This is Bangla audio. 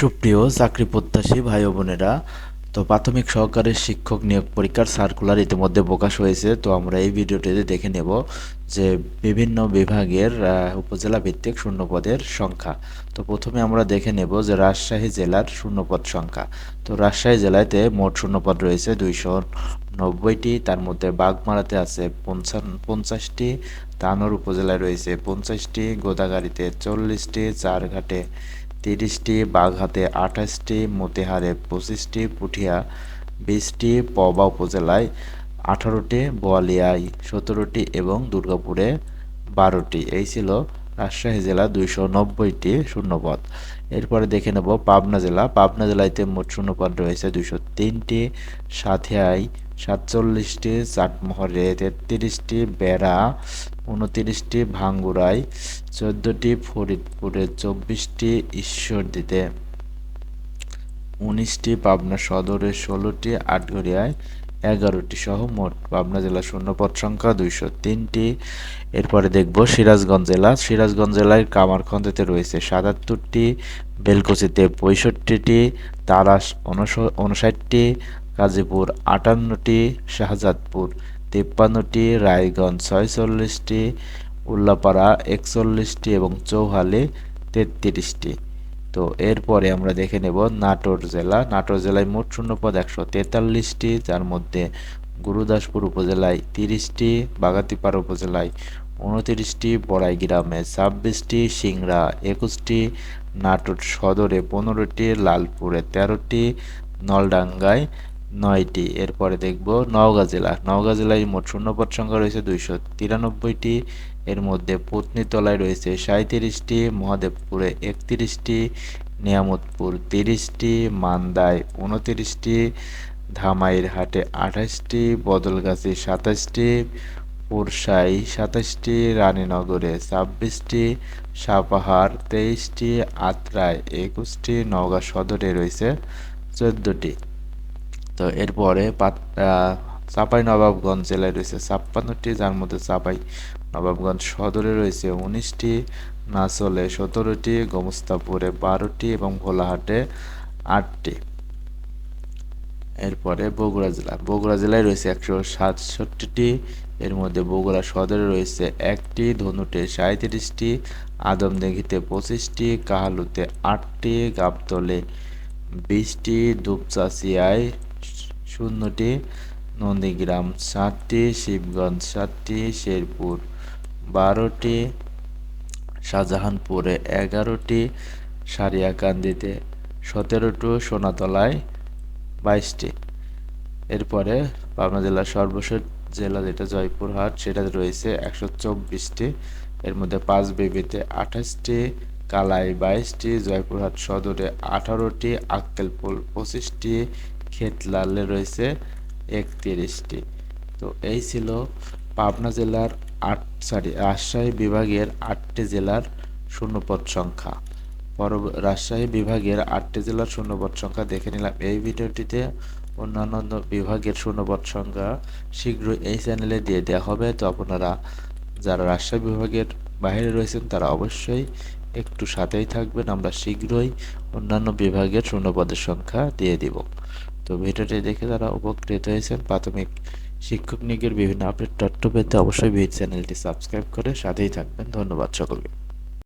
সুপ্রিয় চাকরি প্রত্যাশী ভাই বোনেরা, তো প্রাথমিক সহকারী শিক্ষক নিয়োগ পরীক্ষার সার্কুলার ইতিমধ্যে প্রকাশ হয়েছে, তো আমরা এই ভিডিওটিতে দেখে নেব যে বিভিন্ন বিভাগের উপজেলা ভিত্তিক শূন্যপদের সংখ্যা। তো প্রথমে আমরা দেখে নেব যে রাজশাহী জেলার শূন্যপদ সংখ্যা। তো রাজশাহী জেলাতে মোট শূন্যপদ রয়েছে দুইশো নব্বইটি, তার মধ্যে বাগমারাতে আছে পঞ্চাশটি, তানোর উপজেলায় রয়েছে পঞ্চাশটি গোদাগাড়িতে চল্লিশটি, চারঘাটে তিরিশটি বাঘাতে আঠাশটি, মতিহারে পঁচিশটি, পুঠিয়া বিশটি, পবা উপজেলায় আঠারোটি, বোয়ালিয়ায় সতেরোটি এবং দুর্গাপুরে বারোটি। এই ছিল রাজশাহী জেলা দুইশো নব্বইটি শূন্যপদ। এরপরে দেখে নেব পাবনা জেলা। পাবনা জেলাতে মোট শূন্যপদ রয়েছে দুইশো তিনটি, সাথিয়ায় সাতচল্লিশটি, চাটমোহরে তেত্রিশটি, বেড়া উনতিরিশটি, ভাঙ্গুরায় চোদ্দোটি, ফরিদপুরে চব্বিশটি, ঈশ্বরদীতে উনিশটি, পাবনা সদরে ষোলোটি, আটঘরিয়ায় এগারোটি সহ মোট পাবনা জেলার শূন্যপদ সংখ্যা দুইশো তিনটি। এরপরে দেখব সিরাজগঞ্জ জেলা। সিরাজগঞ্জ জেলায় কামারখন্দতে রয়েছে সাতাত্তরটি, বেলকুচিতে পঁয়ষট্টিটি তারাস উনষাটটি গাজীপুর আটান্নটি, শাহজাদপুর তিপ্পান্নটি, রায়গঞ্জ ছয়চল্লিশটি, উল্লাপাড়া একচল্লিশটি এবং চৌহালি তেত্রিশটি। তো এরপরে আমরা দেখে নেব নাটোর জেলা। নাটোর জেলায় মোট শূন্যপদ একশো তেতাল্লিশটি, যার মধ্যে গুরুদাসপুর উপজেলায় তিরিশটি, বাগাতিপাড়া উপজেলায় উনতিরিশটি বড়াই গ্রামে ছাব্বিশটি, সিংড়া একুশটি, নাটোর সদরে পনেরোটি, লালপুরে তেরোটি, নলডাঙ্গায় নয়টি, এরপরে দেখব নওগাঁ জেলা। নওগাঁ জেলায় মোট শূন্যপদ সংখ্যা রয়েছে দুইশো তিরানব্বইটি, এর মধ্যে পত্নীতলায় রয়েছে সাঁত্রিশটি মহাদেবপুরে একত্রিশটি, নিয়ামতপুর তিরিশটি, মান্দায় উনতিরিশটি ধামাইরহাটে আঠাশটি, বদলগাছি সাতাশটি, পুরসাই সাতাশটি, রানীনগরে ছাব্বিশটি, সাপাহার তেইশটি আত্রায় একুশটি, নওগাঁ সদরে রয়েছে চোদ্দোটি। তো এরপরে চাপাই নবাবগঞ্জ জেলায় রয়েছে ছাপ্পান্নটি, যার মধ্যে চাপাই নবাবগঞ্জ সদরে রয়েছে উনিশটি, নাচলে সতেরোটি, গোমস্তাপুরে বারোটি এবং ভোলাহাটে আটটি। এরপরে বগুড়া জেলা, বগুড়া জেলায় রয়েছে একশো সাতষট্টিটি, এর মধ্যে বগুড়া সদরে রয়েছে একটি, ধনুটে সাঁত্রিশটি আদমদিঘিতে পঁচিশটি, কাহালুতে আটটি, গাবতলে বিশটি দুপচাচিয়ায় শূন্যটি নন্দীগ্রাম, সাতটি শিবগঞ্জ, সাতটি শেরপুর, বারোটি শাহজাহানপুরে, এগারোটি সারিয়াকান্দিতে, সতেরোটি সোনাতলায় বাইশটি। এরপরে পাবনা জেলার সর্বশেষ জেলা যেটা জয়পুরহাট সেটা রয়েছে একশো চব্বিশটি। এর মধ্যে পাঁচ বিবিতে আঠাশটি, কালাই বাইশটি, জয়পুরহাট সদরে আঠারোটি, আক্কেলপুল পঁচিশটি খেতলালে রয়েছে একত্রিশটি। তো এই ছিল পাবনা জেলার আট সরি রাজশাহী বিভাগের আটটি জেলার শূন্যপদ সংখ্যা। পর রাজশাহী বিভাগের আটটি জেলার শূন্যপদ সংখ্যা দেখে নিলাম। এই ভিডিওটিতে অন্যান্য বিভাগের শূন্যপদ সংখ্যা শীঘ্রই এই চ্যানেলে দিয়ে দেওয়া হবে। তো আপনারা যারা রাজশাহী বিভাগের বাইরে রয়েছেন, তারা অবশ্যই একটু সাথেই থাকবেন। আমরা শীঘ্রই অন্যান্য বিভাগের শূন্যপদের সংখ্যা দিয়ে দিব। তো ভিডিওটি দেখে যারা উপকৃত হয়েছেন, প্রাথমিক শিক্ষক নিয়োগের বিভিন্ন আপডেট তথ্য পেতে অবশ্যই ভিড চ্যানেলটি সাবস্ক্রাইব করে সাথেই থাকবেন। ধন্যবাদ সকলকে।